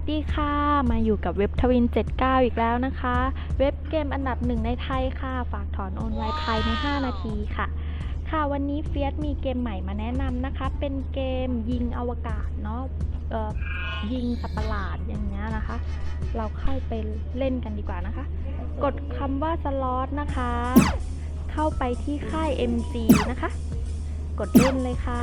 วัสดีค่ะ มาอยู่กับเว็บทวิน 79 อีกแล้วนะคะ เว็บเกมอันดับหนึ่งในไทยค่ะ ฝากถอนโอนไวภายใน 5 นาทีค่ะ ค่ะวันนี้เฟียสมีเกมใหม่มาแนะนำนะคะ เป็นเกมยิงอวกาศเนาะยิงสัตว์ประหลาดอย่างเงี้ยนะคะ เราเข้าไปเล่นกันดีกว่านะคะ กดคำว่าสล็อตนะคะ เข้าไปที่ค่าย MG นะคะ กดเล่นเลยค่ะ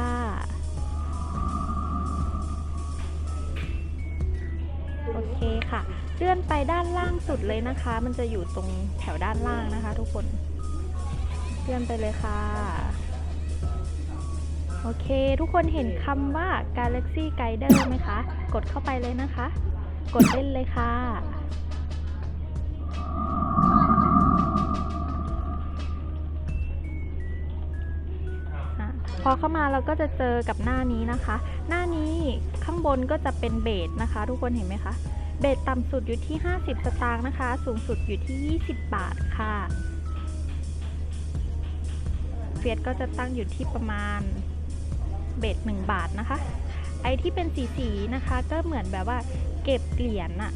โอเคค่ะ เลื่อนไปด้านล่างสุดเลยนะคะ มันจะอยู่ตรงแถวด้านล่างนะคะ ทุกคน เลื่อนไปเลยค่ะ โอเค ทุกคนเห็นคำว่า Galaxy Guider ไหมคะ กดเข้าไปเลยนะคะ กดเล่นเลยค่ะ พอเข้ามาเราก็จะเจอกับหน้านี้นะคะ หน้านี้ข้างบนก็จะเป็นเบสนะคะ ทุกคนเห็นไหมคะ เบสต่ำสุดอยู่ที่ 50 สตางค์นะคะ สูงสุดอยู่ที่ 20 บาทค่ะเฟียสก็จะตั้งอยู่ที่ประมาณเบส1บาทนะคะ ไอที่เป็นสีสีนะคะ ก็เหมือนแบบว่า เก็บเหรียญอะ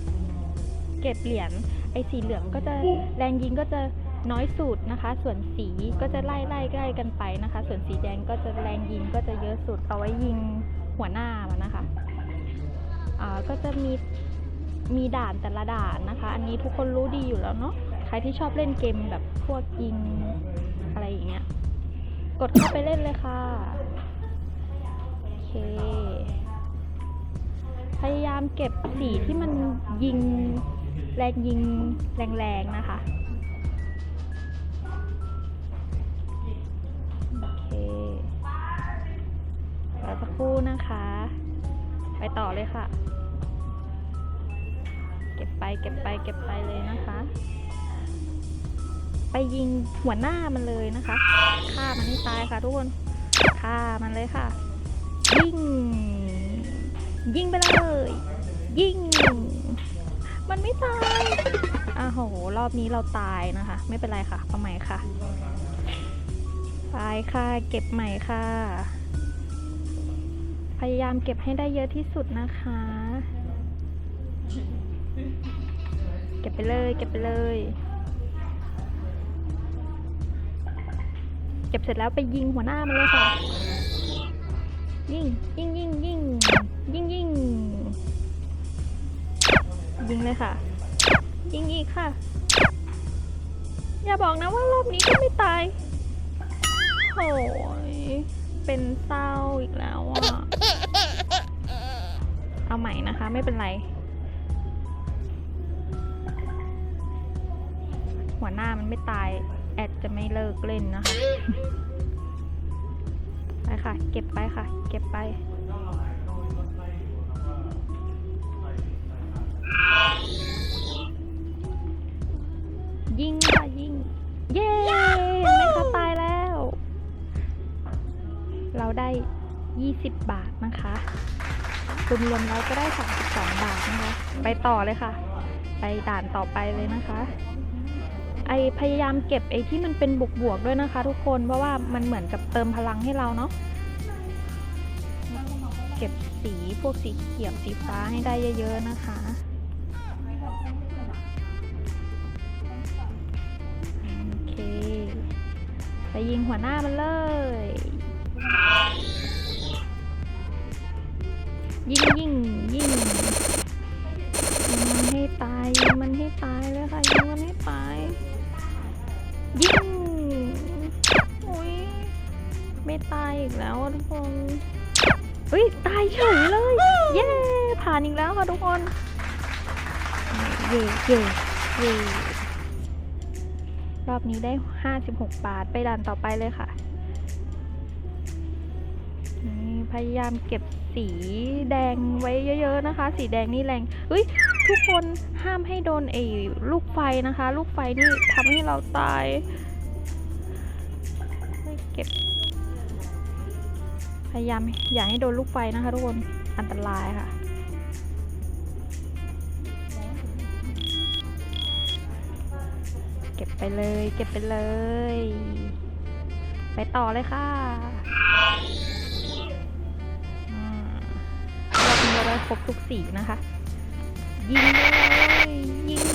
เก็บเหรียญไอสีเหลืองก็จะแรงยิงก็จะ น้อยสุดนะคะ ส่วนสีก็จะไล่ไล่ใกล้กันไปนะคะ ส่วนสีแดงก็จะแรงยิงก็จะเยอะสุดเอาไว้ยิงหัวหน้ามันนะคะก็จะมีมีด่านแต่ละด่านนะคะ อันนี้ทุกคนรู้ดีอยู่แล้วเนาะใครที่ชอบเล่นเกมแบบพวกยิงอะไรอย่างเงี้ยกดเข้าไปเล่นเลยค่ะโอเค พยายามเก็บสีที่มันยิงแรงยิงแรงๆนะคะ นะคะ ไปต่อเลยค่ะ เก็บไปเก็บไปเก็บไปเลยนะคะ ไปยิงหัวหน้ามันเลยนะคะ ฆ่ามันให้ตายค่ะทุกคน ฆ่ามันเลยค่ะ ยิง ยิงไปเลย ยิง มันไม่ตายอ้าโห รอบนี้เราตายนะคะ ไม่เป็นไรค่ะเอาใหม่ค่ะ ไปค่ะ เก็บใหม่ค่ะ พยายามเก็บให้ได้เยอะที่สุดนะคะ เก็บไปเลย เก็บไปเลย เก็บเสร็จแล้วไปยิงหัวหน้ามันเลยค่ะ ยิง ยิงยิงยิงยิงยิงยิงเลยค่ะ ยิงอีกค่ะ อย่าบอกนะว่ารอบนี้ก็ไม่ตายโอ้ย เป็นเศร้าอีกแล้วอะ เอาใหม่นะคะ ไม่เป็นไร หัวหน้ามันไม่ตาย แอดจะไม่เลิกเล่นนะคะไปค่ะ เก็บไปค่ะ เก็บไป 20 บาทนะคะรวมๆแล้วก็ได้ 32 บาทนะคะ ไปต่อเลยค่ะ ไปด่านต่อไปเลยนะคะ ไอพยายามเก็บไอที่มันเป็นบวกๆด้วยนะคะ ทุกคนเพราะว่ามันเหมือนกับเติมพลังให้เราเนาะเก็บสีพวกสีเขียวสีฟ้าให้ได้เยอะๆนะคะโอเคไปยิงหัวหน้ามันเลย ยิงยิงยิงยิงมันให้ตายยิงมันให้ตายเลยค่ะยิงมันให้ตายยิงอุ้ยไม่ตายอีกแล้วทุกคนเฮ้ยตายเฉยเลยเย้ผ่านอีกแล้วค่ะทุกคนเย่เย่เย่รอบนี้ได้ 56 บาทไปด่านต่อไปเลยค่ะนี่พยายามเก็บ สีแดงไว้เยอะ ๆนะคะ สีแดงนี่แรงเฮ้ยทุกคนห้ามให้โดนไอ้ลูกไฟนะคะ ลูกไฟนี่ทำให้เราตายให้เก็บพยายามอย่าให้โดนลูกไฟนะคะทุกคนอันตรายค่ะเก็บไปเลย เก็บไปเลย ไปต่อเลยค่ะ ครบทุกสีนะคะ ยิงเลยยิงยิง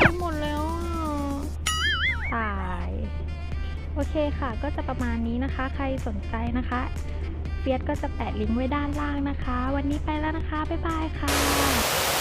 ยิงหมดแล้วตายโอเคค่ะ ก็จะประมาณนี้นะคะ ใครสนใจนะคะ เฟียสก็จะแปะลิงก์ไว้ด้านล่างนะคะ วันนี้ไปแล้วนะคะ บ๊ายบายค่ะ